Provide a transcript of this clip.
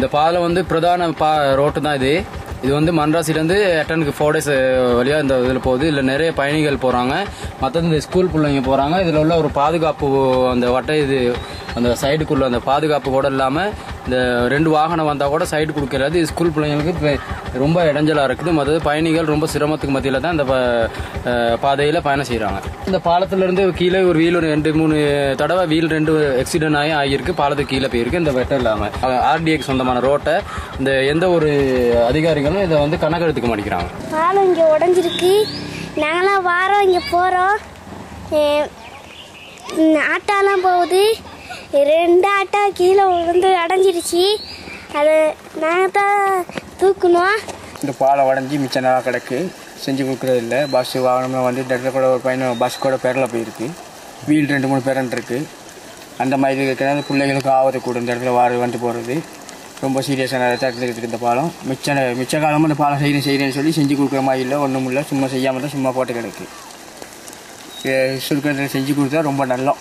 இந்த பாதை வந்து பிரதான பா ரோட்டு தான் இது. இது வந்து மன்ராசிலேருந்து எட்டனுக்கு ஃபோர் டேஸ் வழியாக இந்த இதில் போகுது. இல்லை நிறைய பயணிகள் போகிறாங்க மற்றது இந்த ஸ்கூல் பிள்ளைங்க போகிறாங்க இதில் உள்ள ஒரு பாதுகாப்பு அந்த வட்டை இது அந்த சைடுக்குள்ள அந்த பாதுகாப்பு கூட இல்லாமல் இந்த ரெண்டு வாகனம் வந்தால் கூட சைடு கொடுக்கறது. ஸ்கூல் பிள்ளைங்களுக்கு ரொம்ப இடைஞ்சலாக இருக்குது. மற்றது பயணிகள் ரொம்ப சிரமத்துக்கு மத்தியில் தான் இந்த பாதையில் பயணம் செய்கிறாங்க இந்த பாலத்திலேருந்து கீழே ஒரு வீல் ரெண்டு மூணு தடவை வீல் ரெண்டு ஆக்சிடென்ட் ஆகி ஆகியிருக்கு. பாலத்துக்கு கீழே போயிருக்கு. இந்த வெட்டம் இல்லாமல் ஆர்டிஏக்கு சொந்தமான ரோட்டை இந்த எந்த ஒரு அதிகாரிகளும் இதை வந்து கணக்கெடுத்துக்க மாட்டேங்கிறாங்க. பாலம் இங்கே உடஞ்சிருக்கு. நாங்களாம் வாரோம் இங்கே போகிறோம் ஆட்டாலாம் போகுது. ரெண்டு ஆட்டா கீழே விழுந்து அடைஞ்சிருச்சு. அது நான் தான் தூக்கணும் இந்த பாலம் உடஞ்சி மிச்ச நாளாக கிடக்கு. செஞ்சு கொடுக்குறது இல்லை. பஸ் வாகனம்லாம் வந்து இந்த இடத்துல கூட ஒரு பையன் பஸ் கூட பேரில் போயிருக்கு. வீல் ரெண்டு மூணு பேரன் இருக்கு. அந்த மாதிரி இருக்கிறது பிள்ளைகளுக்கு ஆபத்து கூட இந்த இடத்துல வார வந்து போகிறது ரொம்ப சீரியஸான இடத்துல இந்த பாலம். மிச்ச மிச்ச காலமும் இந்த பாலம் செய்யணும் செய்யணும்னு சொல்லி செஞ்சு கொடுக்குற மாதிரி இல்லை. ஒன்றும் இல்லை. சும்மா செய்யாமல் தான் சும்மா போட்டு கிடக்கு. சுருக்கத்தில் செஞ்சு கொடுத்தா ரொம்ப நல்லா